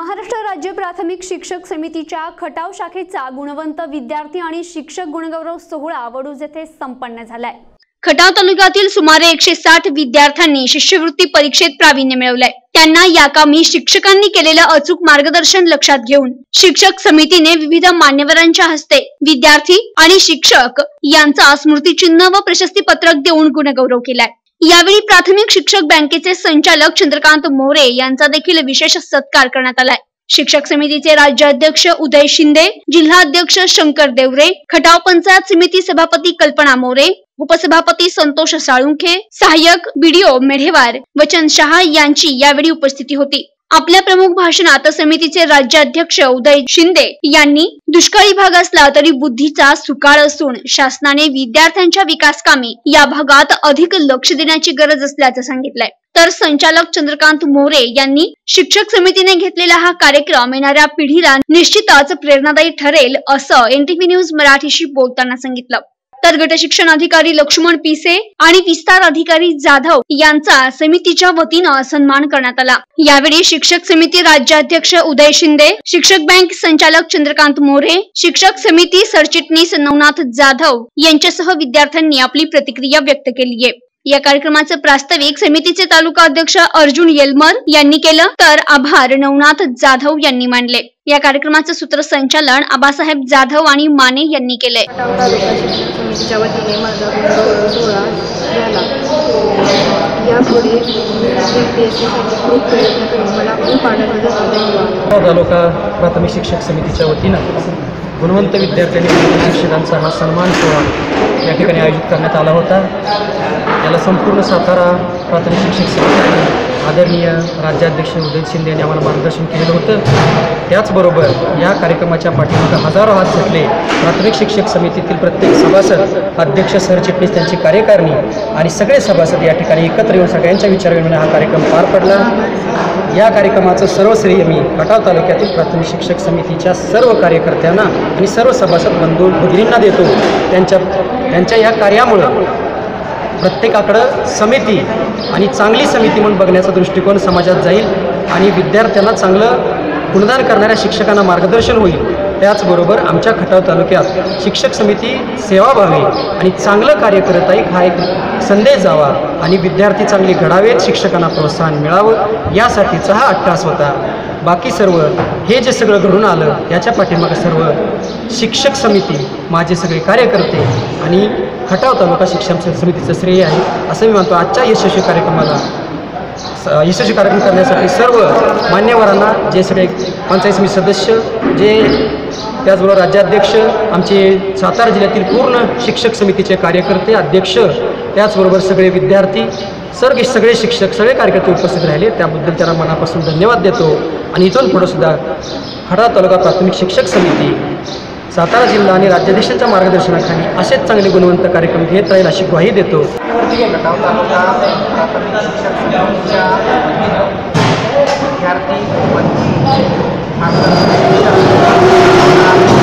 महाराष्ट्र राज्य प्राथमिक शिक्षक समितीच्या खटाव शाखेचा गुणवंत विद्यार्थी आणि शिक्षक गुणगौरव सोहळा वडूज येथे संपन्न झालाय. खटाव तालुक्यातील सुमारे एकशे साठ विद्यार्थ्यांनी शिष्यवृत्ती परीक्षेत प्रावीण्य मिळवलंय. त्यांना या कामी शिक्षकांनी केलेलं अचूक मार्गदर्शन लक्षात घेऊन शिक्षक समितीने विविध मान्यवरांच्या हस्ते विद्यार्थी आणि शिक्षक यांचा स्मृतिचिन्ह व प्रशस्ती पत्रक देऊन गुणगौरव केलाय. यावेळी प्राथमिक शिक्षक बँकेचे संचालक चंद्रकांत मोरे यांचा देखील विशेष सत्कार करण्यात आलाय. शिक्षक समितीचे राज्याध्यक्ष उदय शिंदे जिल्हाध्यक्ष शंकर देवरे खटाव पंचायत समिती सभापती कल्पना मोरे उपसभापती संतोष साळुंखे सहाय्यक बीडीओ मेढेवार वचन शहा यांची यावेळी उपस्थिती होती. आपल्या प्रमुख भाषणात समितीचे राज्याध्यक्ष उदय शिंदे यांनी दुष्काळी भाग असला तरी बुद्धीचा सुकाळ असून शासनाने विद्यार्थ्यांच्या विकासकामी या भागात अधिक लक्ष देण्याची गरज असल्याचं सांगितलंय. तर संचालक चंद्रकांत मोरे यांनी शिक्षक समितीने घेतलेला हा कार्यक्रम येणाऱ्या पिढीला निश्चितच प्रेरणादायी ठरेल असं एनटीव्ही न्यूज मराठीशी बोलताना सांगितलं. तर गट शिक्षण अधिकारी लक्ष्मण पिसे आणि विस्तार अधिकारी जाधव यांचा समितीच्या वतीनं सन्मान करण्यात आला. यावेळी शिक्षक समिती राज्याध्यक्ष उदय शिंदे शिक्षक बँक संचालक चंद्रकांत मोरे शिक्षक समिती सरचिटणीस नवनाथ जाधव यांच्यासह विद्यार्थ्यांनी आपली प्रतिक्रिया व्यक्त केली आहे या कार्यक्रमाचं प्रास्ताविक समितीचे तालुका अध्यक्ष अर्जुन येलमर यांनी केलं तर आभार नवनाथ जाधव यांनी मांडले. या कार्यक्रमाचं सूत्रसंचालन आबासाहेब जाधव आणि माने यांनी केलंय. तालुका प्राथमिक शिक्षक समितीच्या वतीनं गुणवंत विद्यार्थ्यांनी शिक्षकांचा हा सन्मान सोहळा या ठिकाणी आयोजित करण्यात आला होता. याला संपूर्ण सातारा प्राथमिक शिक्षक समितीने आदरणीय राज्याध्यक्ष उदय शिंदे यांनी आम्हाला मार्गदर्शन केलेलं होतं. त्याचबरोबर या कार्यक्रमाच्या पाठीमागे हजारो हात झटले. प्राथमिक शिक्षक समितीतील प्रत्येक सभासद अध्यक्ष सरचिटणीस त्यांची कार्यकारिणी आणि सगळे सभासद या ठिकाणी एकत्र येऊन सगळ्यांच्या विचारविनिमय हा कार्यक्रम पार पडला. या कार्यक्रमाचं सर्व श्रेय मी खटाव तालुक्यातील प्राथमिक शिक्षक समितीच्या सर्व कार्यकर्त्यांना आणि सर्व सभासद बंधू भगिनींना देतो. त्यांच्या त्यांच्या या कार्यामुळं प्रत्येकाकडं समिती आणि चांगली समिती म्हणून बघण्याचा दृष्टिकोन समाजात जाईल आणि विद्यार्थ्यांना चांगलं गुणदान करणाऱ्या शिक्षकांना मार्गदर्शन होईल. त्याचबरोबर आमच्या खटाव तालुक्यात शिक्षक समिती सेवा व्हावी आणि चांगलं कार्य करत आहे. हा एक संदेश जावा आणि विद्यार्थी चांगले घडावेत शिक्षकांना प्रोत्साहन मिळावं. यासाठीचा हा अट्टास होता बाकी सर्व हे जे सगळं घडून आलं याच्या पाठीमागं सर्व शिक्षक समिती माझे सगळे कार्यकर्ते आणि खटाव तालुका शिक्षण समितीचं श्रेय आहे असं मी मानतो आजच्या यशस्वी कार्यक्रमाला स- यशस्वी कार्यक्रम करण्यासाठी सर्व मान्यवरांना जे सगळे पंचायत समिती सदस्य जे त्याचबरोबर राज्याध्यक्ष आमचे सातारा जिल्ह्यातील पूर्ण शिक्षक समितीचे कार्यकर्ते अध्यक्ष त्याचबरोबर सगळे विद्यार्थी सर्व सगळे शिक्षक सगळे कार्यकर्ते उपस्थित राहिले. त्याबद्दल त्यांना मनापासून धन्यवाद देतो. आणि इथून पुढंसुद्धा खडा तालुका प्राथमिक शिक्षक समिती सातारा जिल्हा आणि राज्याधीशांच्या मार्गदर्शनाखाली असेच चांगले गुणवंत कार्यक्रम घेत राहील अशी ग्वाही देतो. विद्यार्थी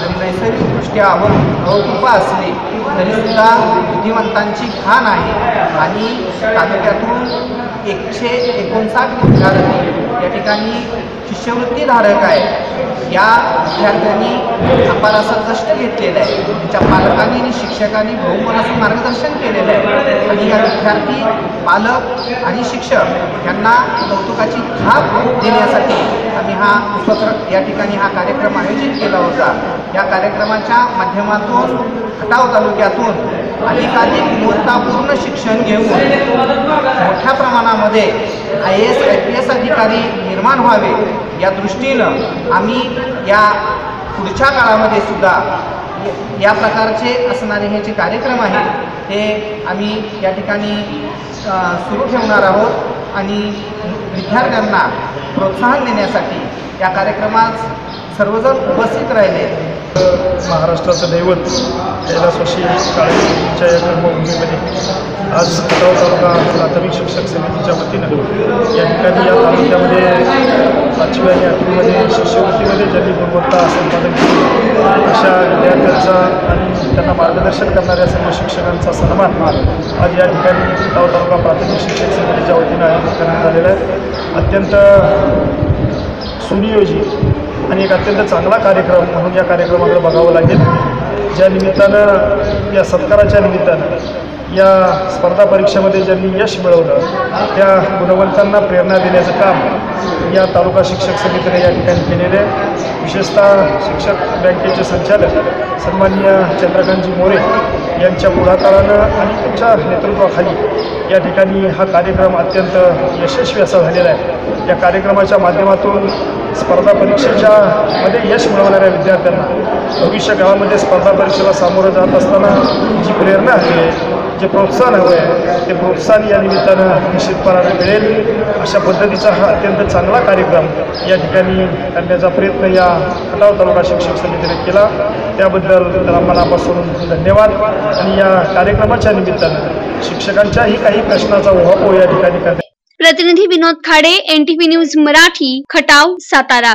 जरी नैसर्गिकदृष्ट्या अव अवकृप असली तरीसुद्धा बुद्धिमंतांची खाण आहे. आणि तालुक्यातून एकशे एकोणसाठ विद्यार्थी या ठिकाणी शिष्यवृत्तीधारक आहे या विद्यार्थ्यांनी अपार असं कष्ट घेतलेलं आहे. त्यांच्या पालकांनी आणि शिक्षकांनी बहुमनाचं मार्गदर्शन केलेलं आहे. आणि या विद्यार्थी पालक आणि शिक्षक यांना कौतुकाची थाप देण्यासाठी आम्ही हा उपक्रम या ठिकाणी हा कार्यक्रम आयोजित केला होता. या कार्यक्रमाच्या माध्यमातून खटाव तालुक्यातून अधिकाधिक गुणवत्तापूर्ण शिक्षण घेऊन मोठ्या प्रमाणामध्ये I A S I P S अधिकारी निर्माण व्हावे या दृष्टीनं आम्ही या पुढच्या काळामध्ये सुद्धा या प्रकारचे असणारे हे जे कार्यक्रम आहेत ते आम्ही या ठिकाणी सुरू ठेवणार आहोत आणि विद्यार्थ्यांना प्रोत्साहन देण्यासाठी या कार्यक्रमात सर्वजण उपस्थित राहिले. महाराष्ट्राचं दैवत कैलासवाशी काळेच्या या कर्मभूमीमध्ये आज खटाव तालुका प्राथमिक शिक्षक समितीच्या वतीनं या ठिकाणी या तालुक्यामध्ये पाचवी आणि आठवीमध्ये शिष्यवृत्तीमध्ये ज्यांनी गुणवत्ता संपादन केली अशा विद्यार्थ्यांचा आणि त्यांना मार्गदर्शन करणाऱ्या सर्व शिक्षकांचा सन्मान आज या ठिकाणी खटाव तालुका प्राथमिक शिक्षक समितीच्या वतीनं आयोजित करण्यात आलेला आहे. अत्यंत सुनियोजित आणि एक अत्यंत चांगला कार्यक्रम म्हणून या कार्यक्रमाकडे बघावं लागेल. ज्या निमित्तानं या सत्काराच्या निमित्तानं या स्पर्धा परीक्षेमध्ये ज्यांनी यश मिळवलं त्या गुणवंतांना प्रेरणा देण्याचं काम या तालुका शिक्षक समितीने या ठिकाणी केलेले आहे. विशेषतः शिक्षक बँकेचे संचालक सन्माननीय चंद्रकांतजी मोरे यांच्या पुढाकारानं आणि त्यांच्या नेतृत्वाखाली या ठिकाणी हा कार्यक्रम अत्यंत यशस्वी असा झालेला आहे. या कार्यक्रमाच्या माध्यमातून स्पर्धा परीक्षेच्या मध्ये यश मिळवणाऱ्या विद्यार्थ्यांना भविष्य काळामध्ये स्पर्धा परीक्षेला सामोरं जात असताना जी प्रेरणा हवी आहे जे प्रोत्साहन हवं आहे ते प्रोत्साहन या निमित्तानं निश्चितपणाने मिळेल. अशा पद्धतीचा हा अत्यंत चांगला कार्यक्रम या ठिकाणी करण्याचा प्रयत्न या खटाव तालुका शिक्षक समितीने केला. त्याबद्दल त्याला मनापासून धन्यवाद. आणि या कार्यक्रमाच्या निमित्तानं शिक्षकांच्याही काही प्रश्नाचा उहापोह या ठिकाणी करण्यात प्रतिनिधी विनोद खाडे एनटीव्ही न्यूज मराठी खटाव सातारा।